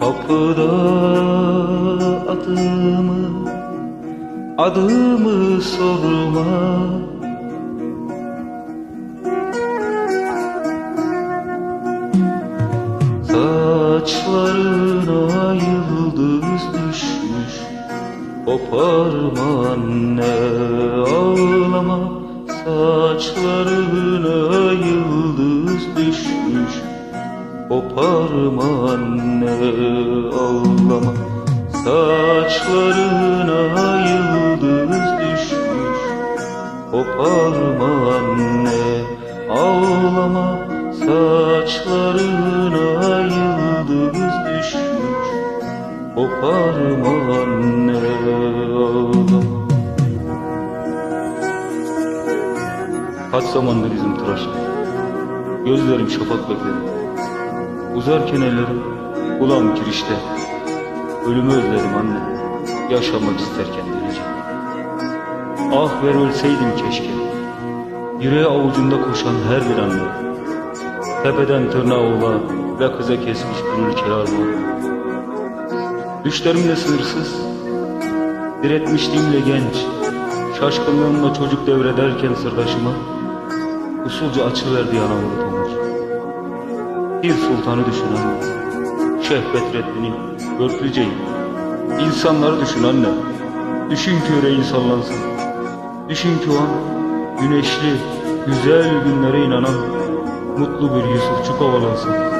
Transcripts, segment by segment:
Kapıda adımı Adımı sorma. Saçlarına yıldız düşmüş. Koparma anne ağlama. Saçlarına yıldız düşmüş Koparma anne ağlama. Saçlarına yıldız düşmüş. Koparma anne ağlama. Saçlarına yıldız düşmüş. Koparma anne ağlama. Kaç zamandır yüzüm tıraşlı Gözlerim şafak bekledi Uzarken ellerim Kulağım kirişte Ölümü özledim anne Yaşamak isterken delice Ah ver ölseydim keşke Yüreği avucunda koşan her bir anne. Tepeden tırnağa ola Ve kıza kesmiş ülke arma Düşlerimle sınırsız Diretmişliğimle genç Şaşkınlığımla çocuk devrederken sırdaşıma Usulca açıverdi yanağımda tomur Bir sultanı düşün anne Şeyh Bedrettin'i, Görklice'yi İnsanları düşün anne Düşün ki yüreğin sallansın. Düşün ki o an Güneşli, güzel günlere inanan Mutlu bir Yusufçuk havalansın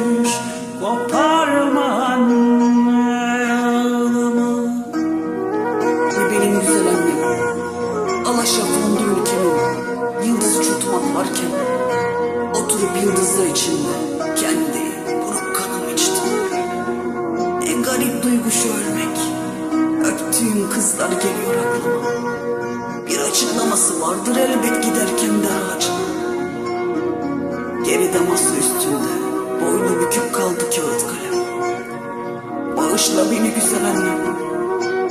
içinde Kendi buruk kanım içtim En garip duygu şu ölmek. Öptüğüm kızlar geliyor aklıma. Bir açıklaması vardır elbet giderken de ağacın Geride masa üstünde Boynu bükük kaldı kağıt kalem. Bağışla beni güzel annem.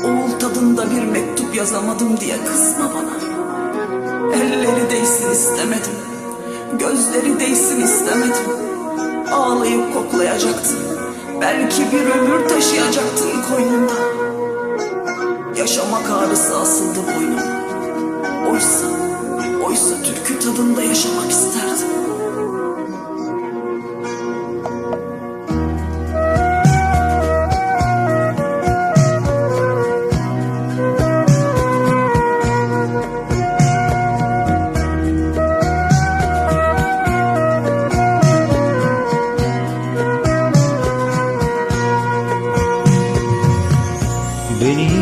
Oğul tadında bir mektup yazamadım diye kızma bana. Elleri değsin istemedim. Gözleri değsin istemedim. Ağlayıp koklayacaktın. Belki bir ömür taşıyacaktın koynunda. Yaşamak ağrısı asıldı boynuma. Oysa, oysa türkü tadında yaşamak isterdim.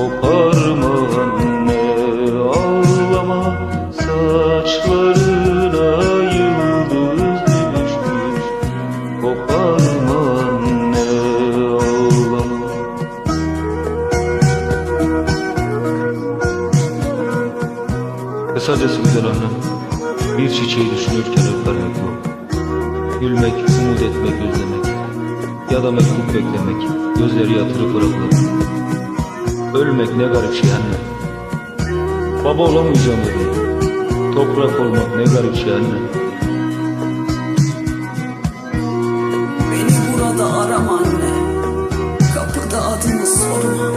Koparma anne ağlama Saçlarına yıldız düşmüş Koparma anne ağlama? Kısacası güzel annem Bir çiçeği düşünürken öpmek yok Gülmek, umut etmek, özlemek Ya da mektup beklemek Gözleri yatırıp bırakmak Ölmek ne garip şey anne. Baba olamayacağım dedi. Toprak olmak ne garip şey anne. Beni burada arama anne. Kapıda adını sorma.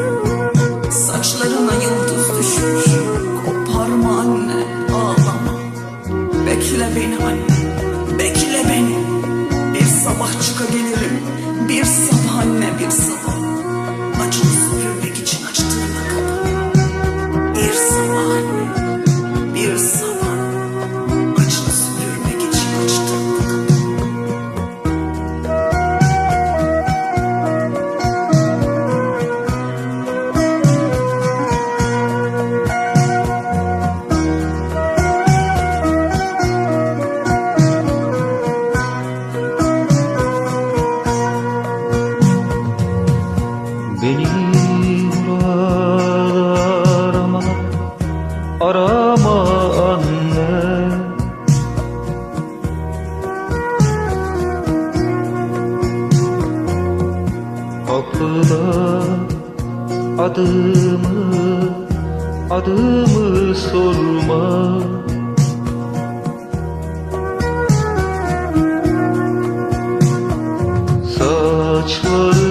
Saçlarına yıldız düşmüş. Koparma anne. Ağlama. Bekle beni anne. Bekle beni. Bir sabah çıka gelirim Bir sabah anne bir sabah Kapıda adımı Adımı sorma. Saçlarına